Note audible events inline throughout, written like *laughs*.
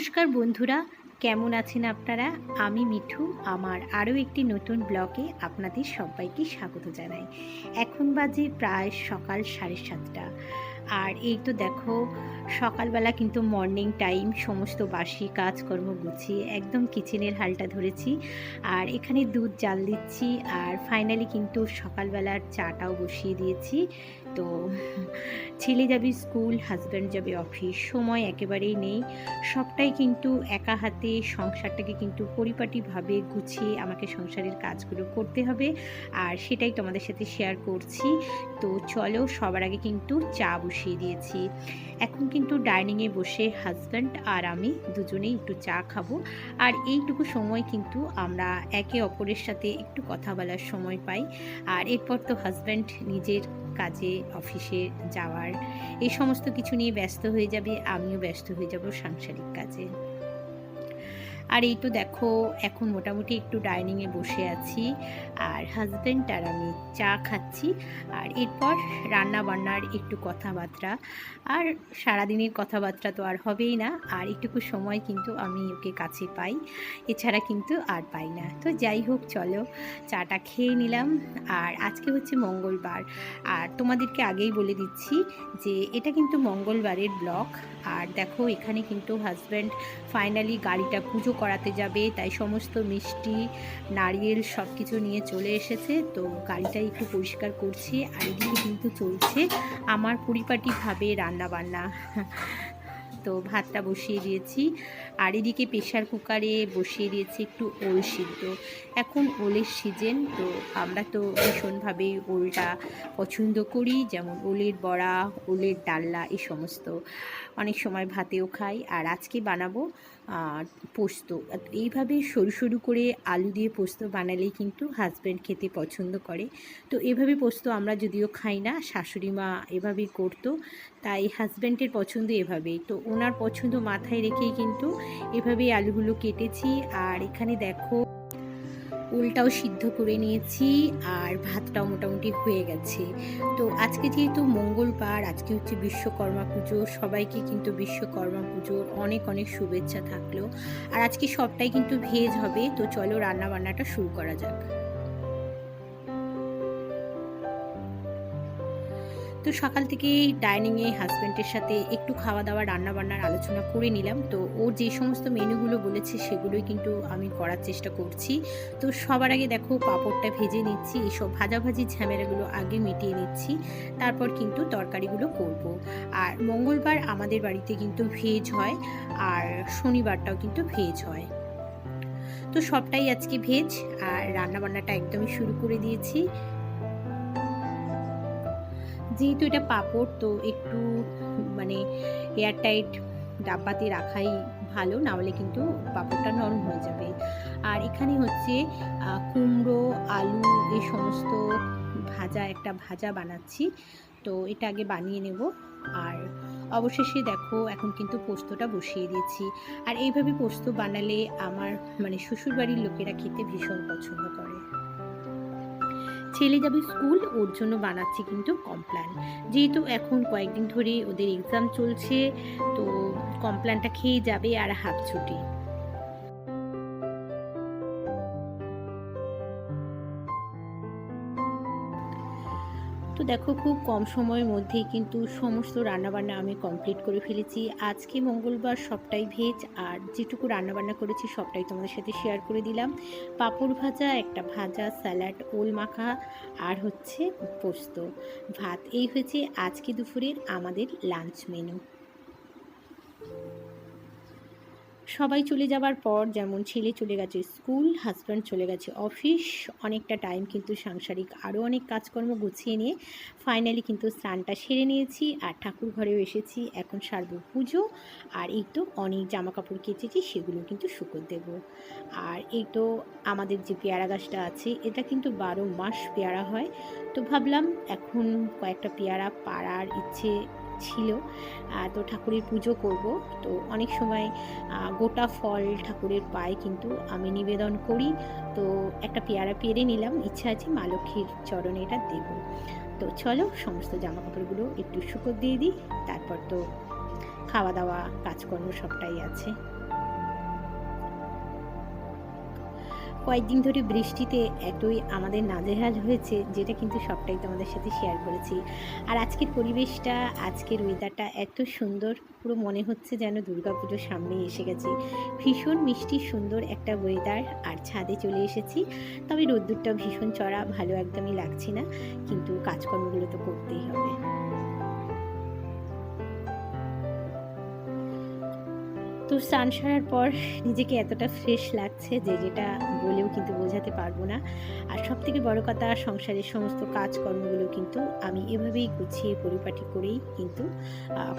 নমস্কার বন্ধুরা, কেমন আছেন আপনারা? আমি মিঠু, আমার আরও একটি নতুন ব্লগে আপনাদের সবাইকে স্বাগত জানাই। এখন বাজে প্রায় সকাল সাড়ে সাতটা। আর এই তো দেখো, সকালবেলা কিন্তু মর্নিং টাইম সমস্ত বাসি কাজকর্ম গুছিয়ে একদম কিচেনের হালটা ধরেছি। আর এখানে দুধ, জাল দিচ্ছি। আর ফাইনালি কিন্তু সকালবেলার চাটাও বসিয়ে দিয়েছি। তো ছেলে যাবে স্কুল হাজব্যান্ড যাবে অফিস সময় একেবারেই নেই। সবটাই কিন্তু একা হাতে সংসারটাকে কিন্তু পরিপাটিভাবে গুছিয়ে আমাকে সংসারের কাজগুলো করতে হবে। আর সেটাই তোমাদের সাথে শেয়ার করছি। তো চলো, সবার আগে কিন্তু চা বসিয়ে দিয়েছি। এখন কিন্তু ডাইনিংয়ে বসে হাজব্যান্ড আর আমি দুজনেই একটু চা খাব। আর এইটুকু সময় কিন্তু আমরা একে অপরের সাথে একটু কথা বলার সময় পাই। আর এরপর তো হাজব্যান্ড নিজের কাজে, অফিসে যাওয়ার, এই সমস্ত কিছু নিয়ে ব্যস্ত হয়ে যাবে, আমিও ব্যস্ত হয়ে যাব সাংসারিক কাজে। আর এই তো দেখো, এখন মোটামুটি একটু ডাইনিংয়ে বসে আছি। আর হাজব্যান্ড আর আমি চা খাচ্ছি। আর এরপর রান্না বান্নার একটু কথাবার্তা। আর সারাদিনের কথাবার্তা তো আর হবেই না, আর একটুকু সময় কিন্তু আমি ওকে কাছে পাই। এছাড়া কিন্তু আর পাই না। তো যাই হোক, চলো চাটা খেয়ে নিলাম। আর আজকে হচ্ছে মঙ্গলবার। আর তোমাদেরকে আগেই বলে দিচ্ছি যে, এটা কিন্তু মঙ্গলবারের ব্লক আর দেখো, এখানে কিন্তু হাজব্যান্ড ফাইনালি গাড়িটা পুজো করাতে যাবে, তাই সমস্ত মিষ্টি, নারিয়েল সব কিছু নিয়ে চলে এসেছে। তো গাড়িটা একটু পরিষ্কার করছি, আর এদিকে কিন্তু চলছে আমার পরিপাটিভাবে রান্নাবান্না। তো ভাতটা বসিয়ে দিয়েছি, আর এদিকে প্রেশার কুকারে বসিয়ে দিয়েছি একটু ওল সিদ্ধ। এখন ওলের সিজন, তো আমরা তো ভীষণভাবে ওলটা পছন্দ করি, যেমন ওলের বড়া, ওলের ডাল্লা এই সমস্ত। অনেক সময় ভাতেও খাই, আর আজকে বানাবো পোস্ত। এইভাবে সরু সরু করে আলু দিয়ে পোস্ত বানালেই কিন্তু হাজব্যান্ড খেতে পছন্দ করে। তো এভাবে পোস্ত আমরা যদিও খাই না, শাশুড়ি মা এভাবেই করতো, তাই হাজব্যান্ডের পছন্দ এভাবেই। তো ওনার পছন্দ মাথায় রেখেই কিন্তু এভাবেই আলুগুলো কেটেছি। আর এখানে দেখো উলটাও সিদ্ধ করে নিয়েছি আর ভাতটাও মোটামুটি হয়ে গেছে। তো আজকে যেহেতু মঙ্গলবার, আজকে হচ্ছে বিশ্বকর্মা পুজো, সবাইকে কিন্তু বিশ্বকর্মা পুজোর অনেক অনেক শুভেচ্ছা থাকল। আর আজকে সবটাই কিন্তু ভেজ হবে, তো চলো রান্না বান্নাটা শুরু করা যাক। তো সকাল থেকেই ডাইনিংয়ে হাজব্যান্ডের সাথে একটু খাওয়া দাওয়া রান্না বান্নার আলোচনা করে নিলাম। তো ও যে সমস্ত মেনুগুলো বলেছে সেগুলোই কিন্তু আমি করার চেষ্টা করছি। তো সবার আগে দেখো পাঁপড়টা ভেজে নিচ্ছি এইসব ভাজাভাজি ঝামেলাগুলো আগে মিটিয়ে নিচ্ছি, তারপর কিন্তু তরকারিগুলো করব। আর মঙ্গলবার আমাদের বাড়িতে কিন্তু ভেজ হয়, আর শনিবারটাও কিন্তু ভেজ হয়। তো সবটাই আজকে ভেজ, আর রান্নাবান্নাটা একদমই শুরু করে দিয়েছি। যেহেতু এটা পাপড়, তো একটু মানে এয়ারটাইট ডাব্বাতে রাখাই ভালো না হলে কিন্তু পাপড়টা নরম হয়ে যাবে। আর এখানে হচ্ছে কুমড়ো, আলু এই সমস্ত ভাজা, একটা ভাজা বানাচ্ছি। তো এটা আগে বানিয়ে নেব। আর অবশেষে দেখো, এখন কিন্তু পোস্তটা বসিয়ে দিয়েছি। আর এইভাবে পোস্ত বানালে আমার মানে শ্বশুরবাড়ির লোকেরা খেতে ভীষণ পছন্দ করে। ছেলে যাবে স্কুল, ওর জন্য বানাচ্ছি কিন্তু কমপ্ল্যান যেহেতু এখন কয়েকদিন ধরে ওদের এক্সাম চলছে, তো কমপ্ল্যানটা খেয়ে যাবে আর হাত ছুটি। দেখো, খুব কম সময়ের মধ্যেই কিন্তু সমস্ত রান্নাবান্না আমি কমপ্লিট করে ফেলেছি। আজকে মঙ্গলবার সবটাই ভেজ আর যেটুকু রান্নাবান্না করেছি সবটাই তোমাদের সাথে শেয়ার করে দিলাম। পাঁপড় ভাজা, একটা ভাজা স্যালাড ওল মাখা, আর হচ্ছে পোস্ত ভাত। এই হয়েছে আজকে দুপুরের আমাদের লাঞ্চ মেনু সবাই চলে যাবার পর যেমন ছেলে চলে গেছে স্কুল হাজব্যান্ড চলে গেছে অফিস অনেকটা টাইম কিন্তু সাংসারিক আরও অনেক কাজকর্ম গুছিয়ে নিয়ে ফাইনালি কিন্তু স্নানটা সেরে নিয়েছি আর ঠাকুর ঘরেও এসেছি। এখন সারবো পুজো আর এই তো অনেক জামা কাপড় কেচেছি, সেগুলো কিন্তু শুকোতে দেব। আর এই তো আমাদের যে পেয়ারা গাছটা আছে, এটা কিন্তু বারো মাস পেয়ারা হয়। তো ভাবলাম এখন কয়েকটা পেয়ারা পাড়ার ইচ্ছে ছিল। তো ঠাকুরের পুজো করব। তো অনেক সময় গোটা ফল ঠাকুরের পায়ে কিন্তু আমি নিবেদন করি। তো একটা পেয়ারা পেরে নিলাম। ইচ্ছা আছে মা লক্ষ্মীর চরণে এটা দেব। তো চলো সমস্ত জামা কাপড়গুলো একটু শুকো দিয়ে দিই। তারপর তো খাওয়া দাওয়া, কাজকর্ম সবটাই আছে। কয়েকদিন ধরে বৃষ্টিতে এতই আমাদের নাজেহাল হয়েছে, যেটা কিন্তু সবটাই তোমাদের সাথে শেয়ার করেছি। আর আজকের পরিবেশটা, আজকের ওয়েদারটা এত সুন্দর, পুরো মনে হচ্ছে যেন দুর্গাপুজো সামনে এসে গেছে। ভীষণ মিষ্টি, সুন্দর একটা ওয়েদার আর ছাদে চলে এসেছি। তবে রোদ্দুরটা ভীষণ চড়া, ভালো একদমই লাগছে না, কিন্তু কাজকর্মগুলো তো করতেই হবে। তো স্নান সারার পর নিজেকে এতটা ফ্রেশ লাগছে যে যেটা বলেও কিন্তু বোঝাতে পারব না। আর সব থেকে বড় কথা, সংসারের সমস্ত কাজকর্মগুলো কিন্তু আমি এভাবেই গুছিয়ে পরিপাটি করেই কিন্তু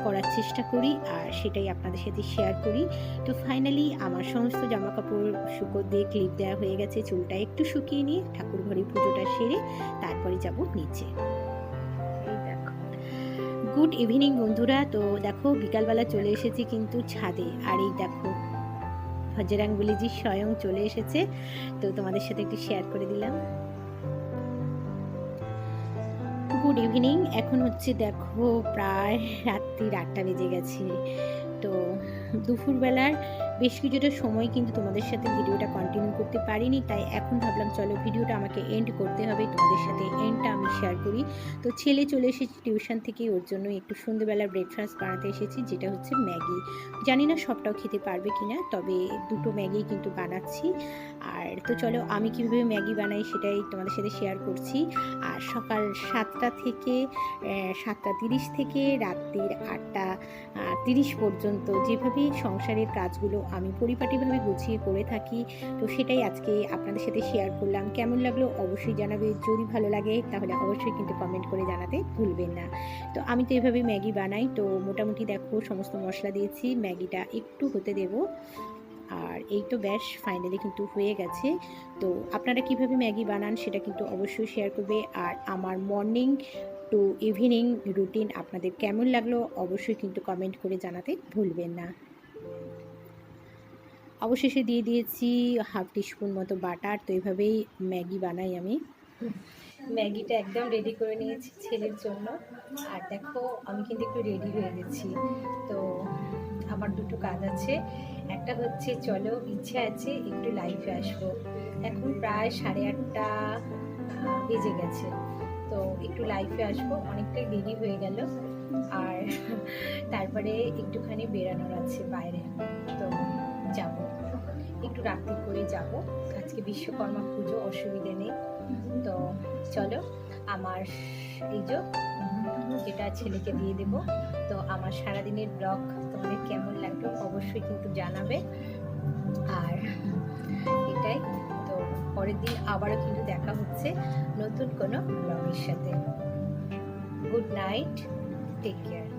করার চেষ্টা করি আর সেটাই আপনাদের সাথে শেয়ার করি। তো ফাইনালি আমার সমস্ত জামা কাপড় শুকো দিয়ে ক্লিপ দেওয়া হয়ে গেছে, চুলটা একটু শুকিয়ে নিয়ে ঠাকুর ঘরে পুজোটা সেরে তারপরে যাব নিচে। গুড ইভিনিং বন্ধুরা। তো দেখো, বিকালবেলা চলে এসেছি কিন্তু ছাদে। আর এই দেখো হজরাঙ্গুলিজি স্বয়ং চলে এসেছে। তো তোমাদের সাথে একটু শেয়ার করে দিলাম। Good evening. এখন হচ্ছে দেখো, প্রায় রাত্রির আটটা বেজে গেছে। তো দুপুরবেলার বেশ কিছুটা সময় কিন্তু তোমাদের সাথে ভিডিওটা কন্টিনিউ করতে পারিনি, তাই এখন ভাবলাম চলো ভিডিওটা আমাকে এন্ড করতে হবে, তোমাদের সাথে এন্ডটা আমি শেয়ার করি। তো ছেলে চলে এসেছি টিউশন থেকে, ওর জন্য একটু সন্ধ্যেবেলার ব্রেকফাস্ট বানাতে এসেছি, যেটা হচ্ছে ম্যাগি। জানি না সবটাও খেতে পারবে কি না তবে দুটো ম্যাগি কিন্তু বানাচ্ছি। আর তো চলো আমি কীভাবে ম্যাগি বানাই সেটাই তোমাদের সাথে শেয়ার করছি। আর সকাল সাতটা থেকে সাতটা তিরিশ থেকে, রাত্রির আটটা তিরিশ পর্যন্ত যেভাবে সংসারের কাজগুলো আমি পরিপাটিভাবে গুছিয়ে করে থাকি। তো সেটাই আজকে আপনাদের সাথে শেয়ার করলাম। কেমন লাগল অবশ্যই জানাবে। যদি ভালো লাগে তাহলে অবশ্যই কিন্তু কমেন্ট করে জানাতে ভুলবেন না। তো আমি তো এভাবে ম্যাগি বানাই। তো মোটামুটি দেখো সমস্ত মশলা দিয়েছি। ম্যাগিটা একটু হতে দেবো। আর এই তো ব্যাস ফাইনালি কিন্তু হয়ে গেছে। তো আপনারা কীভাবে ম্যাগি বানান সেটা কিন্তু অবশ্যই শেয়ার করবে। আর আমার মর্নিং টু ইভিনিং রুটিন আপনাদের কেমন লাগল অবশ্যই কিন্তু কমেন্ট করে জানাতে ভুলবেন না। অবশেষে দিয়ে দিয়েছি হাফ টিস্পুন মতো বাটার। তো এইভাবেই ম্যাগি বানাই আমি। ম্যাগিটা একদম রেডি করে নিয়েছি ছেলের জন্য। আর দেখো, আমি কিন্তু একটু রেডি হয়ে গেছি। তো আমার দুটো কাজ আছে। একটা হচ্ছে, চলো ইচ্ছে আছে, একটু লাইফে আসব। এখন প্রায় সাড়ে আটটা বেজে গেছে। তো একটু লাইফে আসব, অনেকটাই দেরি হয়ে গেল। আর *laughs* তারপরে একটুখানি বেরানোর আছে বাইরে। তো যাব। রাত্রি করে যাব। আজকে বিশ্বকর্মা পুজো, অসুবিধে নেই। তো চলো, আমার এই যে, যেটা ছেলেকে দিয়ে দেব। তো আমার সারাদিনের ব্লগ তোমাদের কেমন লাগল অবশ্যই কিন্তু জানাবে। আর এটাই, তো পরের দিন আবারও কিন্তু দেখা হচ্ছে নতুন কোনো ব্লগের সাথে। Good night, take care.